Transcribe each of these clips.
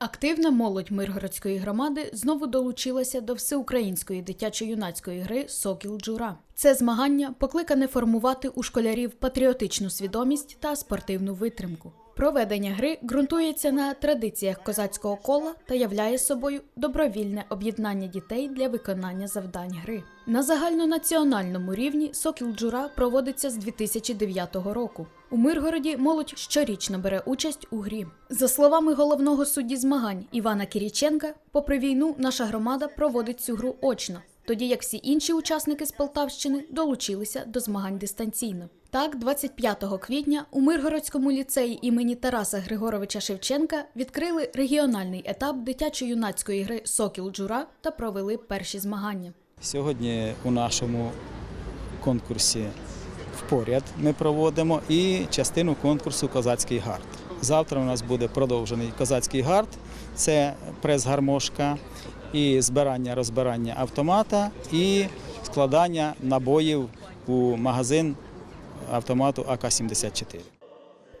Активна молодь Миргородської громади знову долучилася до всеукраїнської дитячо-юнацької гри Сокіл Джура. Це змагання покликане формувати у школярів патріотичну свідомість та спортивну витримку. Проведення гри ґрунтується на традиціях козацького кола та являє собою добровільне об'єднання дітей для виконання завдань гри. На загальнонаціональному рівні Сокіл Джура проводиться з 2009 року. У Миргороді молодь щорічно бере участь у грі. За словами головного судді змагань Івана Кіріченка, попри війну, наша громада проводить цю гру очно, тоді як всі інші учасники з Полтавщини долучилися до змагань дистанційно. Так, 25 квітня у Миргородському ліцеї імені Тараса Григоровича Шевченка відкрили регіональний етап дитячо-юнацької гри Сокіл Джура та провели перші змагання. Сьогодні у нашому конкурсі впоряд ми проводимо і частину конкурсу Козацький гард. Завтра у нас буде продовжений козацький гард, це прес-гармошка, і збирання розбирання автомата, і складання набоїв у магазин автомату АК-74.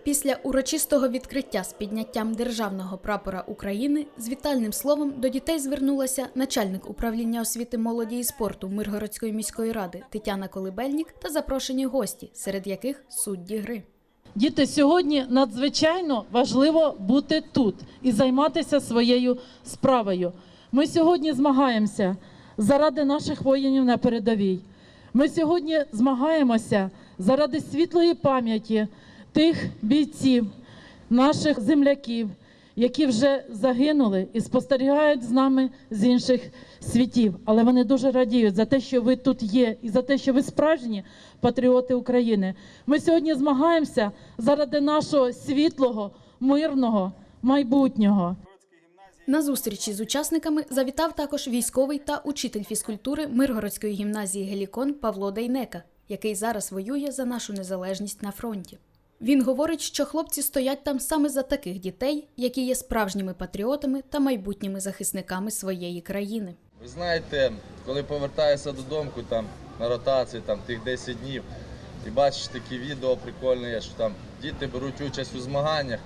Після урочистого відкриття з підняттям державного прапора України з вітальним словом до дітей звернулася начальник управління освіти молоді і спорту Миргородської міської ради Тетяна Колибельнік та запрошені гості, серед яких судді гри. Діти, сьогодні надзвичайно важливо бути тут і займатися своєю справою. Ми сьогодні змагаємося заради наших воїнів на передовій. Ми сьогодні змагаємося заради світлої пам'яті тих бійців, наших земляків, які вже загинули і спостерігають з нами з інших світів. Але вони дуже радіють за те, що ви тут є, і за те, що ви справжні патріоти України. Ми сьогодні змагаємося заради нашого світлого, мирного майбутнього. На зустрічі з учасниками завітав також військовий та учитель фізкультури Миргородської гімназії Гелікон Павло Дейнека, який зараз воює за нашу незалежність на фронті. Він говорить, що хлопці стоять там саме за таких дітей, які є справжніми патріотами та майбутніми захисниками своєї країни. Ви знаєте, коли повертаєшся додому там на ротацію, там тих 10 днів, і бачиш такі відео прикольні, що там діти беруть участь у змаганнях.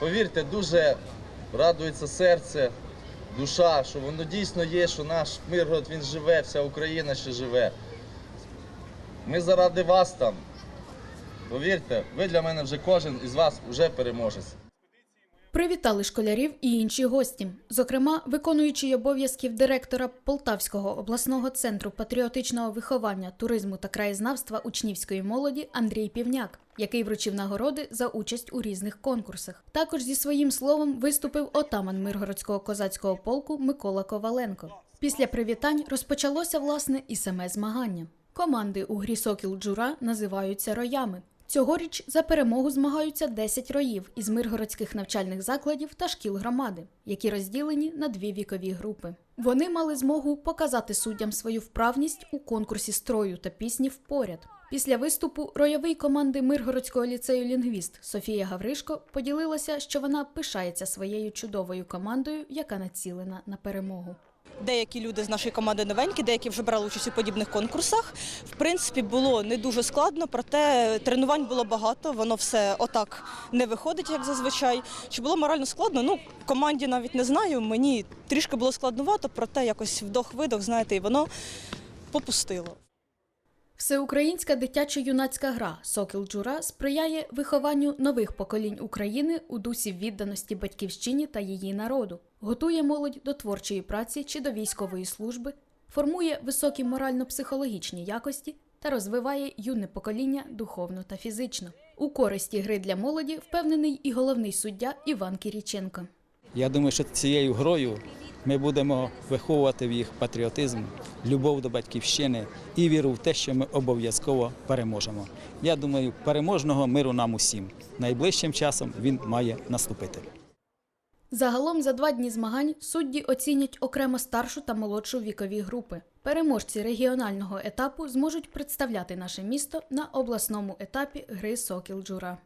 Повірте, дуже радується серце, душа, що воно дійсно є, що наш Миргород він живе, вся Україна ще живе. Ми заради вас там. Повірте, ви для мене вже кожен із вас вже переможець. Привітали школярів і інші гості, зокрема, виконуючий обов'язків директора Полтавського обласного центру патріотичного виховання, туризму та краєзнавства учнівської молоді Андрій Півняк, який вручив нагороди за участь у різних конкурсах. Також зі своїм словом виступив отаман Миргородського козацького полку Микола Коваленко. Після привітань розпочалося власне і саме змагання. Команди у грі Сокіл Джура називаються роями. Цьогоріч за перемогу змагаються 10 роїв із миргородських навчальних закладів та шкіл громади, які розділені на дві вікові групи. Вони мали змогу показати суддям свою вправність у конкурсі строю та пісні впоряд. Після виступу ройовий команди Миргородського ліцею лінгвіст Софія Гавришко поділилася, що вона пишається своєю чудовою командою, яка націлена на перемогу. Деякі люди з нашої команди новенькі, деякі вже брали участь у подібних конкурсах. В принципі, було не дуже складно, проте тренувань було багато. Воно все отак не виходить, як зазвичай. Чи було морально складно? Ну, команді навіть не знаю. Мені трішки було складновато, проте якось вдох-видох, знаєте, і воно попустило. Всеукраїнська дитячо-юнацька гра Сокіл Джура сприяє вихованню нових поколінь України у дусі відданості батьківщині та її народу, готує молодь до творчої праці чи до військової служби, формує високі морально-психологічні якості та розвиває юне покоління духовно та фізично. У користі гри для молоді впевнений і головний суддя Іван Кіріченко. Я думаю, що цією грою ми будемо виховувати в їх патріотизм, любов до батьківщини і віру в те, що ми обов'язково переможемо. Я думаю, переможного миру нам усім. Найближчим часом він має наступити. Загалом за два дні змагань судді оцінять окремо старшу та молодшу вікові групи. Переможці регіонального етапу зможуть представляти наше місто на обласному етапі гри Сокіл Джура.